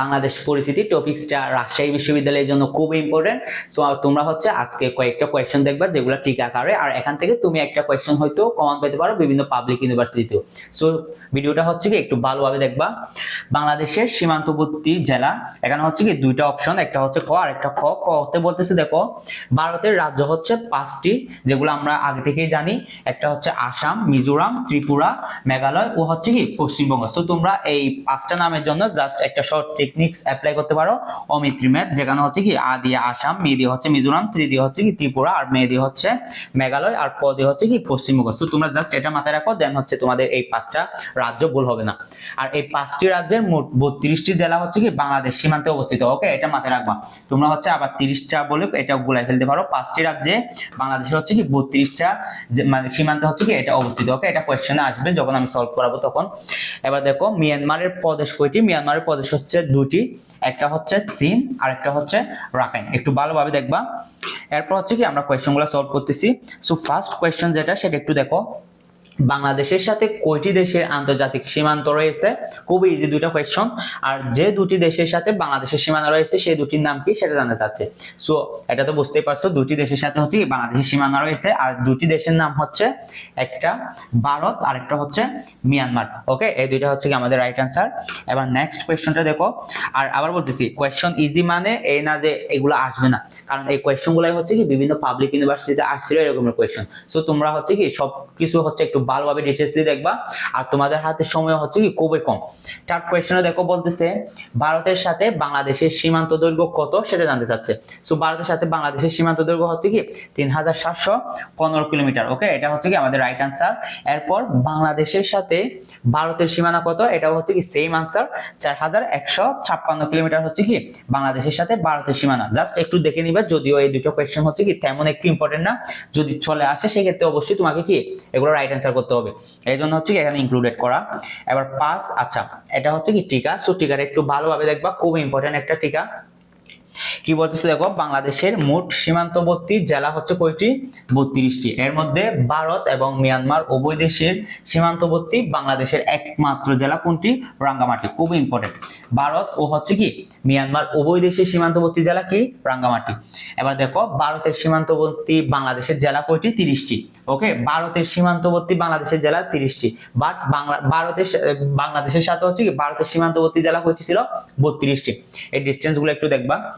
বাংলাদেশ পরিস্থিতি টপিক্সটা রাজশাহী বিশ্ববিদ্যালয়ের জন্য খুব ইম্পর্টেন্ট সো তোমরা হচ্ছে আজকে কয়েকটা কোয়েশ্চেন দেখবা যেগুলো টিকা আকারে আর এখান থেকে তুমি একটা কোয়েশ্চেন হয়তো কমন পেতে পারো বিভিন্ন পাবলিক ইউনিভার্সিটিতেও সো ভিডিওটা হচ্ছে কি একটু ভালোভাবে দেখবা। বাংলাদেশের সীমান্তবর্তী জেলা, এখানে হচ্ছে কি দুইটা অপশন একটা হচ্ছে ক আর একটা খ। কতে বলতেছে দেখো, ভারতের রাজ্য হচ্ছে পাঁচটি, যেগুলো আমরা আগে থেকেই জানি। একটা হচ্ছে আসাম, মিজোরাম, ত্রিপুরা, মেঘালয় ও হচ্ছে কি পশ্চিমবঙ্গ। সো তোমরা এই পাঁচটা নামের জন্য জাস্ট একটা শর্ট টেকনিক্স অ্যাপ্লাই করতে পারো। অমিত্রি ম্যাপ যেখানে হচ্ছে কি আ দিয়ে আসাম, মে দিয়ে হচ্ছে মিজোরাম, ত্রি দিয়ে হচ্ছে কি ত্রিপুরা, আর মে দিয়ে হচ্ছে মেঘালয়, আর প দিয়ে হচ্ছে কি পশ্চিমবঙ্গ। সো তোমরা জাস্ট এটা মাথায় রাখো দেন হচ্ছে তোমাদের এই পাঁচটা রাজ্য ভুল হবে না। আর এই পাঁচটি রাজ্যের মোট বত্রিশটি জেলা হচ্ছে কি বাংলাদেশ সীমান্তে অবস্থিত। ওকে এটা মাথায় রাখবা। তোমরা হচ্ছে আবার তিরিশটা বলে এটা গুলাই ফেলতে পারো। পাঁচটি রাজ্যে বাংলাদেশের হচ্ছে কি বত্রিশটা মানে সীমান্তে হচ্ছে কি এটা অবস্থিত। ওকে এটা কোয়েশ্চেনে আসবে, যখন আমি সলভ করাবো তখন। এবার দেখো, মিয়ানমারের প্রদেশ কয়টি? মিয়ানমারের প্রদেশ হচ্ছে দুটি একটা হচ্ছে সিন আর একটা হচ্ছে রাকাইন একটু ভালোভাবে দেখবা। এরপর হচ্ছে কি আমরা কোয়েশনগুলো সলভ করতেছি। সো ফার্স্ট কোয়েশ্চেন যেটা, সেটা একটু দেখো। বাংলাদেশের সাথে কয়টি দেশের আন্তর্জাতিক সীমান্ত রয়েছে? খুবই ইজি দুটো কোয়েশ্চন আর যে দুটি দেশের সাথে বাংলাদেশের সীমানা রয়েছে সেই দুটির নাম কি সেটা জানতে চাচ্ছে। সো এটা তো বুঝতেই পারছ, দুটি দেশের সাথে হচ্ছে বাংলাদেশের সীমানা রয়েছে, আর দুটি দেশের নাম হচ্ছে একটা ভারত, আর একটা হচ্ছে মিয়ানমার। ওকে এই দুইটা হচ্ছে কি আমাদের রাইট অ্যান্সার এবার নেক্সট কোয়েশ্চনটা দেখো। আর আবার বলতেছি কোয়েশ্চন ইজি মানে এই না যে এগুলো আসবে না। কারণ এই কোয়েশ্চন গুলাই হচ্ছে কি বিভিন্ন পাবলিক ইউনিভার্সিটিতে আসছিল এরকমের কোয়েশ্চন সো তোমরা হচ্ছে কি সব কিছু হচ্ছে একটু ভালোভাবে ডিটেলসলি দেখবা। আর তোমাদের হাতে সময় হচ্ছে কি খুবই কম। থার্ড কোয়েশ্চনে দেখো বলতেছে, ভারতের সাথে বাংলাদেশের সীমান্ত দৈর্ঘ্য কত সেটা জানতে চাচ্ছে। সো ভারতের সাথে বাংলাদেশের সীমান্ত দৈর্ঘ্য হচ্ছে কি তিন হাজার সাতশো পনেরো কিলোমিটার ওকে এটা হচ্ছে কি আমাদের রাইট আনসার এরপর বাংলাদেশের সাথে ভারতের সীমানা কত? এটা হচ্ছে কি সেম আনসার চার হাজার একশো ছাপ্পান্ন কিলোমিটার হচ্ছে কি বাংলাদেশের সাথে ভারতের সীমানা। জাস্ট একটু দেখে নিবা, যদিও এই দুটো কোয়েশ্চেন হচ্ছে কি তেমন একটু ইম্পর্টেন্ট না। যদি চলে আসে, সেক্ষেত্রে অবশ্যই তোমাকে কি এগুলো রাইট অ্যান্সার করতে হবে। এই জন্য হচ্ছে কি এখানে ইনক্লুডেড করা। এবার পাস আচ্ছা এটা হচ্ছে কি টিকা। সো টিকাটা একটু ভালোভাবে দেখবা, খুব ইম্পর্টেন্ট একটা টিকা। কি বলতেছে দেখো? বাংলাদেশের মোট সীমান্তবর্তী জেলা হচ্ছে কয়টি? বত্রিশটি। এর মধ্যে ভারত এবং মিয়ানমার উভয় দেশের সীমান্তবর্তী বাংলাদেশের একমাত্র জেলা কোনটি? রাঙ্গামাটি। খুব ইম্পর্টেন্ট ভারত ও হচ্ছে কি? মিয়ানমার উভয় দেশের সীমান্তবর্তী জেলা কি? রাঙ্গামাটি। এবার দেখো, ভারতের সীমান্তবর্তী বাংলাদেশের জেলা কয়টি? তিরিশটি। ওকে? ভারতের সীমান্তবর্তী বাংলাদেশের জেলা তিরিশটি। বাট বাংলা, ভারতের বাংলাদেশের সাথে হচ্ছে কি? ভারতের সীমান্তবর্তী জেলা কয়টি ছিল? বত্রিশটি। এই ডিস্টেন্সগুলো একটু দেখবা।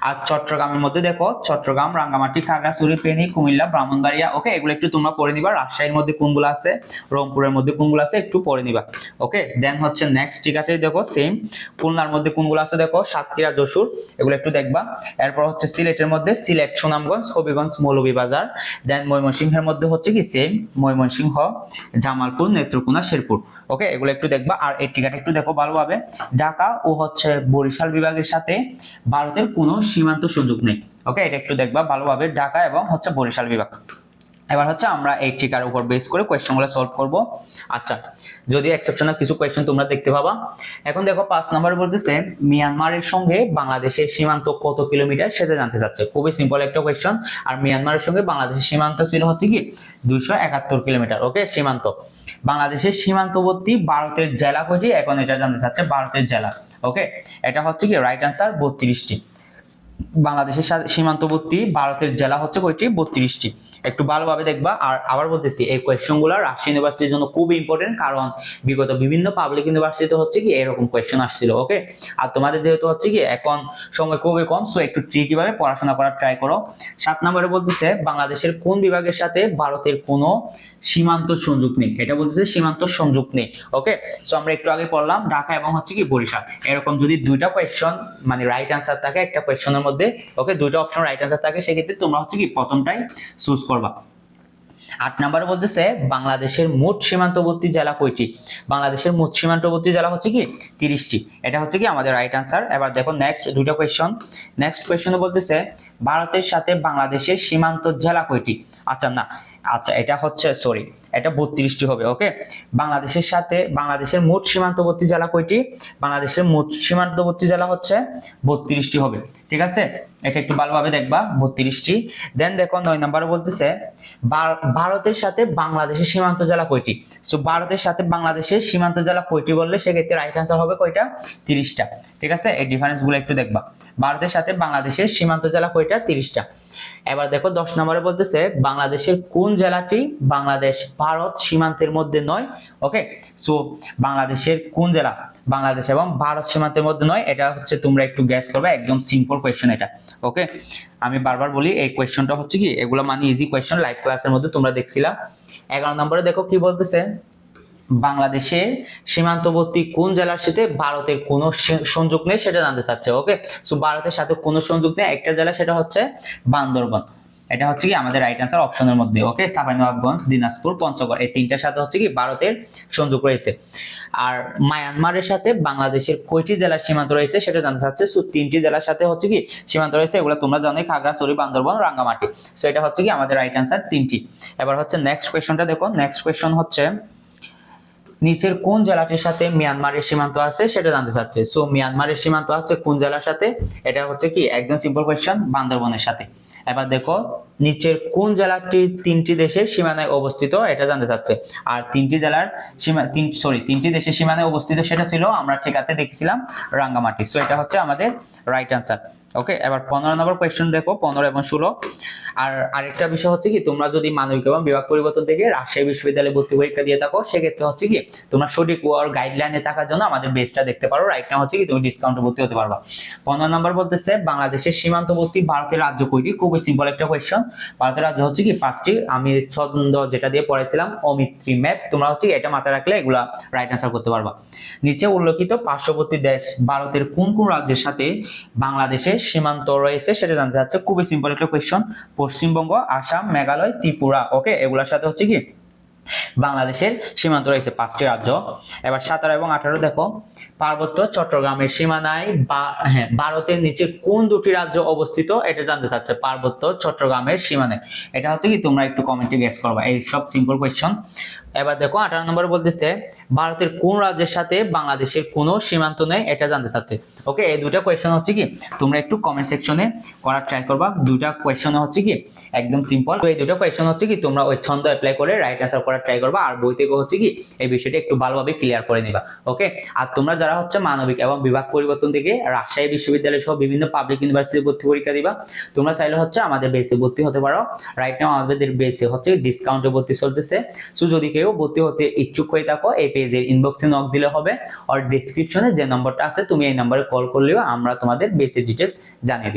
আর চট্টগ্রামের মধ্যে দেখো, চট্টগ্রাম, রাঙ্গামাটি, খাগড়াছড়ি, ফেনী, কুমিল্লা, ব্রাহ্মণবাড়িয়া ওকে এগুলো একটু তোমরা পড়ে নিবা। রাজশাহীর মধ্যে কোনগুলো আছে? রংপুরের মধ্যে কোনগুলো আছে? একটু পড়ে নিবা। ওকে দেন হচ্ছে নেক্সট টিকাতে দেখো সেম খুলনার মধ্যে কোনগুলো আছে দেখো? সাতক্ষীরা, যশোর, এগুলো একটু দেখবা। এরপর হচ্ছে সিলেটের মধ্যে সিলেট, সুনামগঞ্জ, হবিগঞ্জ, মৌলভীবাজার। দেন ময়মনসিংহের মধ্যে হচ্ছে কি? সেম ময়মনসিংহ, জামালপুর, নেত্রকোনা, শেরপুর। ওকে এগুলো একটু দেখবা। আর এই টিকাটা একটু দেখো ভালোভাবে। ঢাকা ও হচ্ছে বরিশাল বিভাগের সাথে ভারতের কোনো সীমান্ত সুযোগ নেই। ওকে এটা একটু দেখবা ভালোভাবে ঢাকা এবং হচ্ছে বরিশাল বিভাগ। এবার হচ্ছে আমরা এই টিকার উপর বেস করে কোয়েশ্চেনগুলো সলভ করব। আচ্ছা যদি এক্সেপশনাল কিছু কোয়েশ্চেন তোমরা দেখতে পাবা। এখন দেখো পাঁচ নাম্বার বলতেছে, মিয়ানমারের সঙ্গে বাংলাদেশের সীমান্ত কত কিলোমিটার? সেটা জানতে চাচ্ছে। খুবই সিম্পল একটা কোয়েশ্চন আর মিয়ানমারের সঙ্গে বাংলাদেশের সীমান্ত ছিল হচ্ছে কি? দুইশো একাত্তর কিলোমিটার। ওকে সীমান্ত। বাংলাদেশের সীমান্তবর্তী ভারতের জেলা কয়টি? এখন এটা জানতে চাচ্ছে ভারতের জেলা। ওকে এটা হচ্ছে কি? রাইট আনসার বত্রিশটি। বাংলাদেশের সীমান্তবর্তী ভারতের জেলা হচ্ছে কয়টি? বত্রিশটি। একটু ভালোভাবে দেখবা, আর আবার বলতেছি, এই কোয়েশ্চনগুলো রাজশাহী ইউনিভার্সিটির জন্য খুব ইম্পর্টেন্ট কারণ বিগত বিভিন্ন পাবলিক ইউনিভার্সিটিতে হচ্ছে কি এরকম কোয়েশ্চন আসছিল ওকে আর তোমাদের যেহেতু হচ্ছে কি এখন সময় খুবই কম সো একটু ট্রিকি ভাবে পড়াশোনা করার ট্রাই করো। সাত নম্বরে বলতেছে, বাংলাদেশের কোন বিভাগের সাথে ভারতের কোনো সীমান্ত সংযোগ নেই? এটা বলতেছে সীমান্ত সংযোগ নেই ওকে সো আমরা একটু আগে পড়লাম, ঢাকা এবং হচ্ছে কি বরিশাল। এরকম যদি দুইটা কোয়েশ্চন মানে রাইট আনসার থাকে, একটা কোয়েশ্চনের মধ্যে ওকে দুটো অপশন রাইট আনসার থাকে, সেক্ষেত্রে তোমরা হচ্ছে কি প্রথমটাই চুজ করবা। আট নম্বরে বলতেছে, বাংলাদেশের মোট সীমান্তবর্তী জেলা কয়টি? বাংলাদেশের মোট সীমান্তবর্তী জেলা হচ্ছে কি? তিরিশটি। এটা হচ্ছে কি আমাদের রাইট আনসার এবার দেখো নেক্সট দুইটা কোয়েশন নেক্সট কোয়েশনে বলতেছে, ভারতের সাথে বাংলাদেশের সীমান্ত জেলা কয়টি? আচ্ছা না। আচ্ছা এটা হচ্ছে সরি এটা বত্রিশটি হবে ওকে বাংলাদেশের সাথে, বাংলাদেশের মোট সীমান্তবর্তী জেলা কয়টি? বাংলাদেশের মোট সীমান্তবর্তী জেলা হচ্ছে বত্রিশটি হবে, ঠিক আছে? এটা একটু ভালোভাবে দেখবা, বত্রিশটি। দেন দেখো, নয় নম্বরে বলতেছে ভারতের সাথে বাংলাদেশের সীমান্ত জেলা কয়টি? সো ভারতের সাথে বাংলাদেশের সীমান্ত জেলা কয়টি বললে সেক্ষেত্রে রাইট অ্যান্সার হবে কয়টা? তিরিশটা। ঠিক আছে? এই ডিফারেন্সগুলো একটু দেখবা। ভারতের সাথে বাংলাদেশের সীমান্ত জেলা কয়টা? তিরিশটা। এবার দেখো, দশ নম্বরে বলতেছে, বাংলাদেশের কোন জেলাটি বাংলাদেশ ভারত সীমান্তের মধ্যে নয়? ওকে সো বাংলাদেশের কোন জেলা? বাংলাদেশ এবং ভারত সীমান্তের মধ্যে নয়। এটা হচ্ছে তোমরা একটু গ্যাস করবে, একদম সিম্পল কোয়েশ্চেন এটা ওকে আমি বারবার বলি, এই কোয়েশ্চেনটা হচ্ছে কি, এগুলো মানে ইজি কোয়েশ্চেন লাইভ ক্লাসের মধ্যে তোমরা দেখছিলা এগারো নম্বরে দেখো কি বলতেছে বাংলাদেশের সীমান্তবর্তী কোন জেলার সাথে ভারতের কোনো সংযোগ নেই সেটা জানতে চাচ্ছে ওকে সো ভারতের সাথে কোনো সংযোগ নেই, একটা জেলা সেটা হচ্ছে বান্দরবন। এটা হচ্ছে কি আমাদের রাইট আনসার অপশনের মধ্যে ওকে চাঁপাইনবাবগঞ্জ দিনাজপুর, পঞ্চগড়। এই তিনটার সাথে হচ্ছে কি ভারতের সংযোগ রয়েছে। আর মায়ানমারের সাথে বাংলাদেশের কয়টি জেলার সীমান্ত রয়েছে সেটা জানতে চাচ্ছে। সো তিনটি জেলার সাথে হচ্ছে কি সীমান্ত রয়েছে, এগুলো তোমরা জানো খাগড়াছড়ি, বান্দরবন, রাঙ্গামাটি। সো এটা হচ্ছে কি আমাদের রাইট আনসার তিনটি। এবার হচ্ছে নেক্সট কোয়েশ্চনটা দেখো। নেক্সট কোয়েশ্চন হচ্ছে নিচের কোন জেলাটির সাথে মিয়ানমারের সীমান্ত আছে সেটা জানতে চাচ্ছে। সো মিয়ানমারের সীমান্ত আছে কোন জেলার সাথে? এটা হচ্ছে কি? একদম সিম্পল কোয়েশ্চন বান্দরবনের সাথে। এবার দেখো, নিচের কোন জেলাটি তিনটি দেশের সীমানায় অবস্থিত এটা জানতে চাচ্ছে। আর তিনটি জেলার সীমা, তিন সরি তিনটি দেশের সীমানায় অবস্থিত সেটা ছিল, আমরা ঠিকাতে দেখছিলাম রাঙ্গামাটি। সো এটা হচ্ছে আমাদের রাইট অ্যান্সার ওকে এবার পনেরো নম্বর কোয়েশ্চেন দেখো, পনেরো এবং ষোলো। আর আরেকটা বিষয় হচ্ছে কি, তোমরা যদি মানবিক এবং বিভাগ পরিবর্তন থেকে রাজশাহী বিশ্ববিদ্যালয়ে ভর্তি পরীক্ষা দিয়ে থাকো, সেক্ষেত্রে হচ্ছে কি, তোমরা সঠিক ওয়ার গাইডলাইনে থাকার জন্য আমাদের বেসটা দেখতে পারো। রাইট হচ্ছে কি, তুমি ডিসকাউন্টে ভর্তি হতে পারবা। পনেরো নম্বর বলতেছে, বাংলাদেশের সীমান্তবর্তী ভারতের রাজ্য কয়টি খুবই সিম্পল একটা কোয়েশ্চন ভারতের রাজ্য হচ্ছে কি, পাঁচটি। আমি ছন্দ যেটা দিয়ে পড়েছিলাম অমিত্রি ম্যাপ তোমরা হচ্ছে এটা মাথায় রাখলে এগুলা রাইট অ্যান্সার করতে পারবা। নিচে উল্লেখিত পার্শ্ববর্তী দেশ ভারতের কোন কোন রাজ্যের সাথে বাংলাদেশের সীমান্ত রয়েছে, সেটা জানতে চাচ্ছে। খুবই সিম্পল একটা কোয়েশ্চন পশ্চিমবঙ্গ, আসাম, মেঘালয়, ত্রিপুরা ওকে এগুলোর সাথে হচ্ছে কি? বাংলাদেশের সীমান্ত রয়েছে পাঁচটি রাজ্য। এবার সতেরো এবং আঠারো, দেখো। পার্বত্য চট্টগ্রামের সীমানায় বা- হ্যাঁ ভারতের নিচে কোন দুটি রাজ্য অবস্থিত, এটা জানতে চাচ্ছে। পার্বত্য চট্টগ্রামের সীমানায় এটা হচ্ছে কি, তোমরা একটু কমেন্টে গেস করবা। এই সব সিম্পল কোয়েশ্চন এবার দেখো আঠারো নম্বর বলতেছে, ভারতের কোন রাজ্যের সাথে বাংলাদেশের কোনো সীমান্ত নেই? এটা জানতে চাচ্ছে। ওকে, এই দুটা কোয়েশ্চন হচ্ছে কি? তোমরা একটু কমেন্ট সেকশনে করার ট্রাই করবা। দুটা কোয়েশ্চন হচ্ছে কি? একদম সিম্পল এই দুটো কোয়েশ্চন হচ্ছে কি? তোমরা ওই ছন্দ অ্যাপ্লাই করে রাইট অ্যান্সার করার ট্রাই করবা। আর বই থেকে হচ্ছে কি? এই বিষয়টা একটু ভালোভাবে ক্লিয়ার করে নিবা। ওকে? আর তোমরা যারা হচ্ছে মানবিক এবং বিভাগ পরিবর্তন থেকে রাজশাহী বিশ্ববিদ্যালয় সহ বিভিন্ন পাবলিক ইউনিভার্সিটি ভর্তি পরীক্ষা দিবা, তোমরা চাইলে হচ্ছে আমাদের বেসে ভর্তি হতে পারো। রাইট নাও আমাদের বেসে হচ্ছে ডিসকাউন্টে ভর্তি চলতেছে। সো যদি কেউ ভর্তি হতে ইচ্ছুক হয়ে থাকো, এই পেজের ইনবক্সে নক দিলে হবে। আর ডিসক্রিপশনে যে নম্বরটা আছে, তুমি এই নম্বরে কল করলেও আমরা তোমাদের বেসিক ডিটেলস জানিয়ে